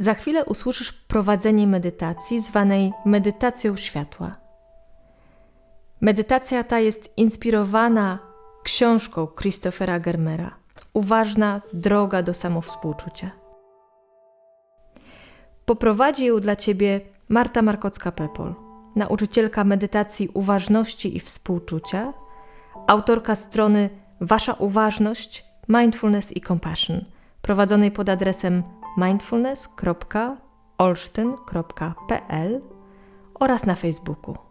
Za chwilę usłyszysz prowadzenie medytacji zwanej medytacją światła. Medytacja ta jest inspirowana książką Christophera Germera Uważna droga do samowspółczucia. Poprowadzi ją dla Ciebie Marta Markocka-Pepol, nauczycielka medytacji uważności i współczucia, autorka strony Wasza Uważność, Mindfulness i Compassion, prowadzonej pod adresem mindfulness.olsztyn.pl oraz na Facebooku.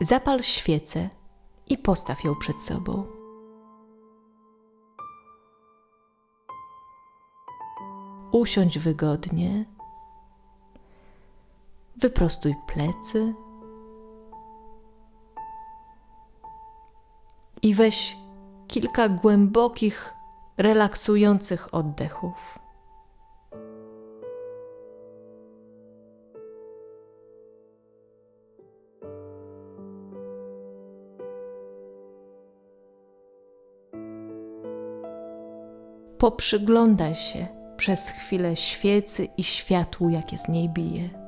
Zapal świecę i postaw ją przed sobą. Usiądź wygodnie. Wyprostuj plecy. I weź kilka głębokich, relaksujących oddechów. Poprzyglądaj się przez chwilę świecy i światłu, jakie z niej bije.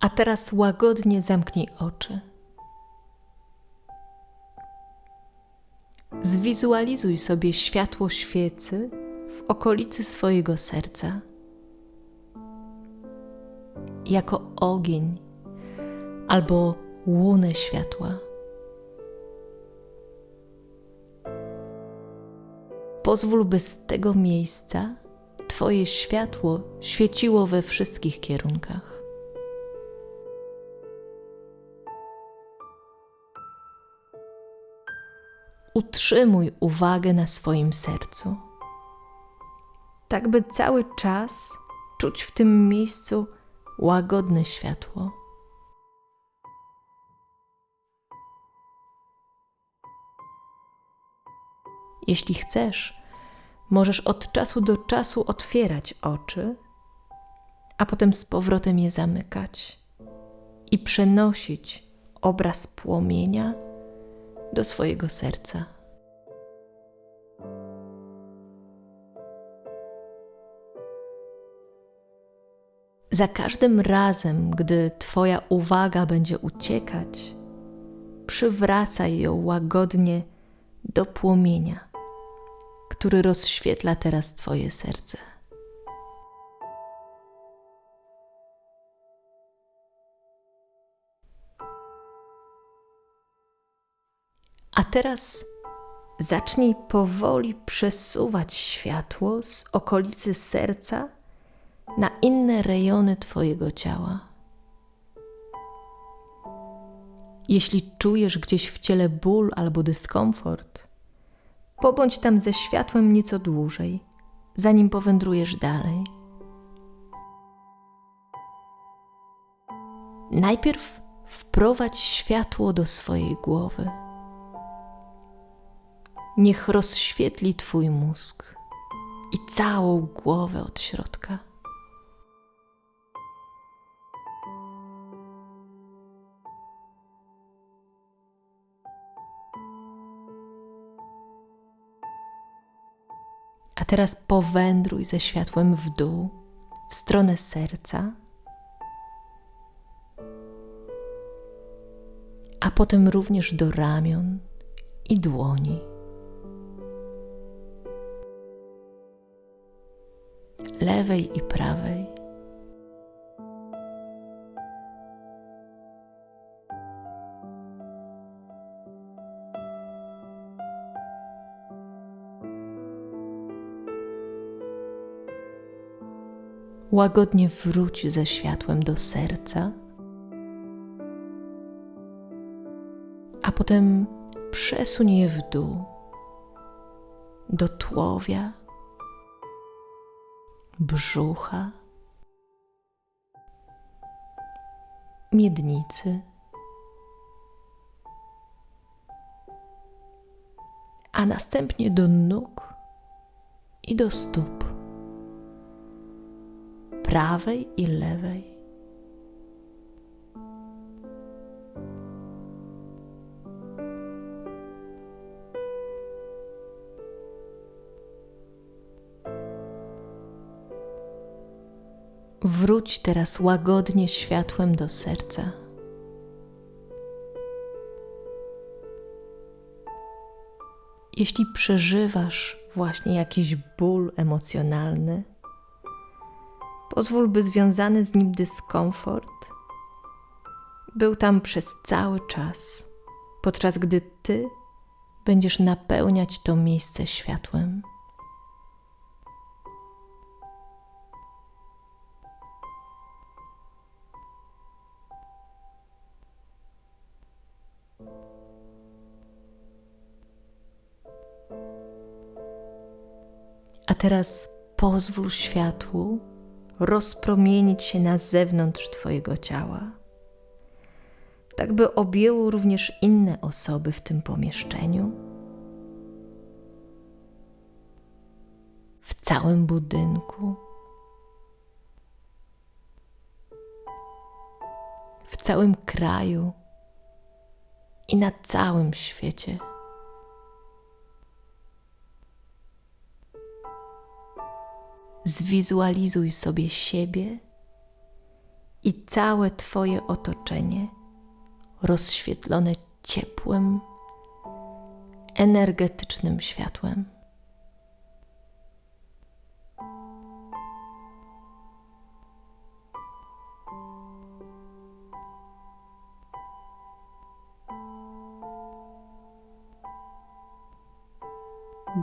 A teraz łagodnie zamknij oczy. Zwizualizuj sobie światło świecy w okolicy swojego serca jako ogień albo łunę światła. Pozwól, by z tego miejsca Twoje światło świeciło we wszystkich kierunkach. Utrzymuj uwagę na swoim sercu. Tak by cały czas czuć w tym miejscu łagodne światło. Jeśli chcesz, możesz od czasu do czasu otwierać oczy, a potem z powrotem je zamykać i przenosić obraz płomienia do swojego serca. Za każdym razem, gdy Twoja uwaga będzie uciekać, przywracaj ją łagodnie do płomienia, który rozświetla teraz Twoje serce. Teraz zacznij powoli przesuwać światło z okolicy serca na inne rejony Twojego ciała. Jeśli czujesz gdzieś w ciele ból albo dyskomfort, pobądź tam ze światłem nieco dłużej, zanim powędrujesz dalej. Najpierw wprowadź światło do swojej głowy niech rozświetli Twój mózg i całą głowę od środka. A teraz powędruj ze światłem w dół, w stronę serca, a potem również do ramion i dłoni. Lewej i prawej. Łagodnie wróć ze światłem do serca, a potem przesuń je w dół, do tułowia, brzucha, miednicy, a następnie do nóg i do stóp, prawej i lewej. Wróć teraz łagodnie światłem do serca. Jeśli przeżywasz właśnie jakiś ból emocjonalny, pozwól, by związany z nim dyskomfort był tam przez cały czas, podczas gdy ty będziesz napełniać to miejsce światłem. Teraz pozwól światłu rozpromienić się na zewnątrz Twojego ciała, tak by objęło również inne osoby w tym pomieszczeniu, w całym budynku, w całym kraju i na całym świecie. Zwizualizuj sobie siebie i całe Twoje otoczenie rozświetlone ciepłem, energetycznym światłem.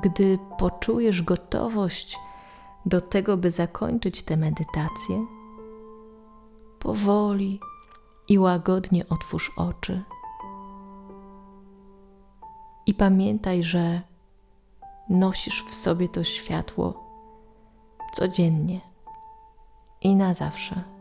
Gdy poczujesz gotowość, do tego, by zakończyć tę medytację, powoli i łagodnie otwórz oczy. I pamiętaj, że nosisz w sobie to światło codziennie i na zawsze.